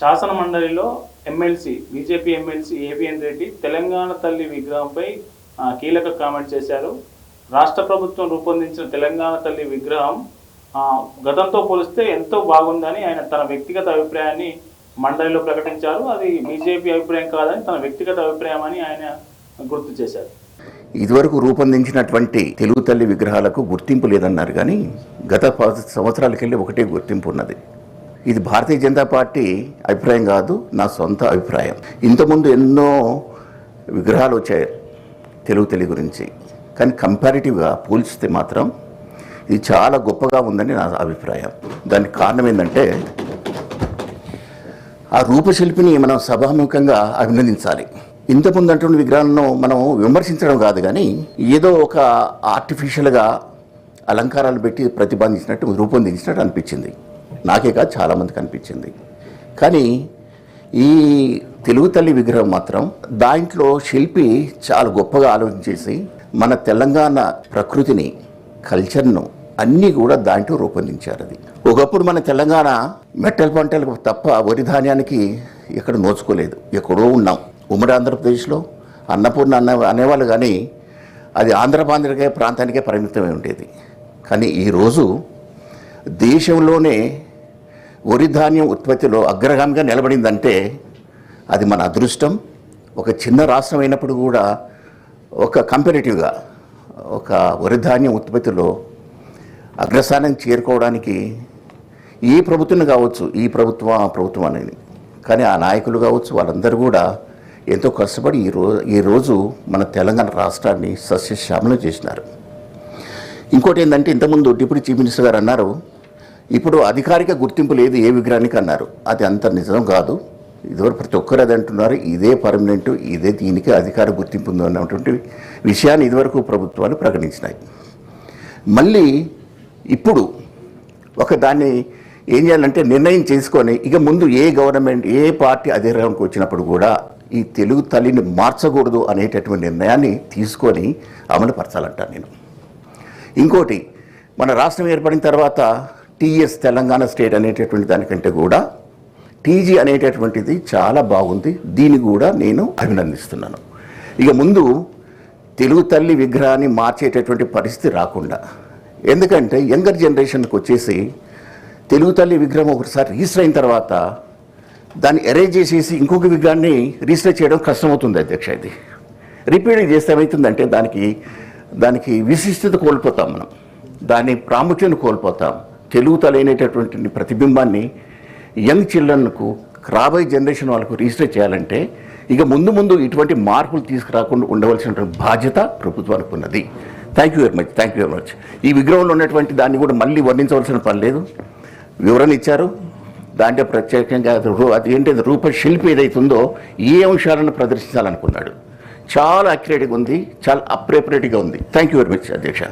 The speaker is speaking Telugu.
శాసన మండలిలో MLC BJP MLC ABN Reddy Telangana తల్లి విగ్రహంపై కీలక కామెంట్ చేశారు. రాష్ట్ర ప్రభుత్వం రూపొందించిన తెలంగాణ తల్లి విగ్రహం గతంతో పోలిస్తే ఎంతో బాగుందని ఆయన తన వ్యక్తిగత అభిప్రాయాన్ని మండలిలో ప్రకటించారు. అది బీజేపీ అభిప్రాయం కాదని తన వ్యక్తిగత అభిప్రాయం అని ఆయన గుర్తు చేశారు. ఇదివరకు రూపొందించినటువంటి తెలుగు తల్లి విగ్రహాలకు గుర్తింపు లేదన్నారు కానీ గత పది సంవత్సరాలకెళ్ళి ఒకటే గుర్తింపు ఉన్నది. ఇది భారతీయ జనతా పార్టీ అభిప్రాయం కాదు నా సొంత అభిప్రాయం. ఇంతకుముందు ఎన్నో విగ్రహాలు వచ్చాయి తెలుగు తల్లి గురించి. కానీ కంపారిటివ్గా పోల్చితే మాత్రం ఇది చాలా గొప్పగా ఉందని నా అభిప్రాయం. దానికి కారణం ఏంటంటే ఆ రూపశిల్పిని మనం సభాముఖంగా అభినందించాలి. ఇంతకుముందు అంటున్న విగ్రహాలను మనం విమర్శించడం కాదు కానీ ఏదో ఒక ఆర్టిఫిషియల్గా అలంకారాలు పెట్టి ప్రతిపాదించినట్టు రూపొందించినట్టు అనిపించింది. నాకే కాదు చాలామంది కనిపించింది కానీ ఈ తెలుగు తల్లి విగ్రహం మాత్రం దాంట్లో శిల్పి చాలా గొప్పగా ఆలోచించేసి మన తెలంగాణ ప్రకృతిని కల్చర్ను అన్నీ కూడా దాంట్లో రూపొందించారు అది. ఒకప్పుడు మన తెలంగాణ మెట్టల పంటలకు తప్ప వరి ధాన్యానికి ఎక్కడ నోచుకోలేదు. ఎక్కడో ఉన్నాం. ఉమ్మడి ఆంధ్రప్రదేశ్లో అన్నపూర్ణ అన్న అనేవాళ్ళు కానీ అది ఆంధ్రపాంధ్రకే ప్రాంతానికే పరిమితమై ఉండేది. కానీ ఈరోజు దేశంలోనే వరి ధాన్యం ఉత్పత్తిలో అగ్రగామిగా నిలబడిందంటే అది మన అదృష్టం. ఒక చిన్న రాష్ట్రం అయినప్పుడు కూడా ఒక కంపెరేటివ్గా ఒక వరి ధాన్యం ఉత్పత్తిలో అగ్రస్థానం చేరుకోవడానికి ఈ ప్రభుత్వం కావచ్చు ఈ ప్రభుత్వం ఆ ప్రభుత్వం అనేది. కానీ ఆ నాయకులు కావచ్చు వాళ్ళందరూ కూడా ఎంతో కష్టపడి ఈ రోజు ఈరోజు మన తెలంగాణ రాష్ట్రాన్ని సస్యశ్యామలం చేసినారు. ఇంకోటి ఏంటంటే ఇంతకుముందు డిప్యూటీ చీఫ్ మినిస్టర్ గారు అన్నారు ఇప్పుడు అధికారిక గుర్తింపు లేదు ఏ విగ్రహానికి అన్నారు. అది అంత నిజం కాదు. ఇదివరకు ప్రతి ఒక్కరు అది అంటున్నారు. ఇదే పర్మనెంట్ ఇదే దీనికి అధికార గుర్తింపు ఉంది అన్నటువంటి విషయాన్ని ఇదివరకు ప్రభుత్వాలు ప్రకటించినాయి. మళ్ళీ ఇప్పుడు ఒక దాన్ని ఏం చేయాలంటే నిర్ణయం చేసుకొని ఇక ముందు ఏ గవర్నమెంట్ ఏ పార్టీ అధికారంకి వచ్చినప్పుడు కూడా ఈ తెలుగు తల్లిని మార్చకూడదు అనేటటువంటి నిర్ణయాన్ని తీసుకొని అమలు పరచాలంటాను నేను. ఇంకోటి మన రాష్ట్రం ఏర్పడిన తర్వాత టీఎస్ తెలంగాణ స్టేట్ అనేటటువంటి దానికంటే కూడా టీజీ అనేటటువంటిది చాలా బాగుంది. దీన్ని కూడా నేను అభినందిస్తున్నాను. ఇక ముందు తెలుగు తల్లి విగ్రహాన్ని మార్చేటటువంటి పరిస్థితి రాకుండా. ఎందుకంటే యంగర్ జనరేషన్కి వచ్చేసి తెలుగు తల్లి విగ్రహం ఒకసారి రిజిస్టర్ అయిన తర్వాత దాన్ని అరేంజ్ చేసేసి ఇంకొక విగ్రహాన్ని రిజిస్టర్ చేయడం కష్టమవుతుంది అధ్యక్ష ఇది. రిపీట్ చేస్తే ఏమవుతుందంటే దానికి దానికి విశిష్టత కోల్పోతాం మనం. దాని ప్రాముఖ్యతను కోల్పోతాం. తెలుగుతలైనటువంటి ప్రతిబింబాన్ని యంగ్ చిల్డ్రన్కు రాబోయే జనరేషన్ వాళ్ళకు రిజిస్టర్ చేయాలంటే ఇక ముందు ముందు ఇటువంటి మార్పులు తీసుకురాకుండా ఉండవలసినటువంటి బాధ్యత ప్రభుత్వానికి ఉన్నది. Thank you very much thank you very much ఈ విగ్రహంలో ఉన్నటువంటి దాన్ని కూడా మళ్ళీ వర్ణించవలసిన పని లేదు. వివరణ ఇచ్చారు. దాంట్లో ప్రత్యేకంగా అది అది ఏంటి అది రూపశిల్పి ఏదైతుందో ఏ అంశాలను ప్రదర్శించాలనుకున్నాడు. చాలా అక్యురేట్గా ఉంది. చాలా అప్రేపరేట్గా ఉంది. థ్యాంక్ యూ వెరీ మచ్ అధ్యక్ష.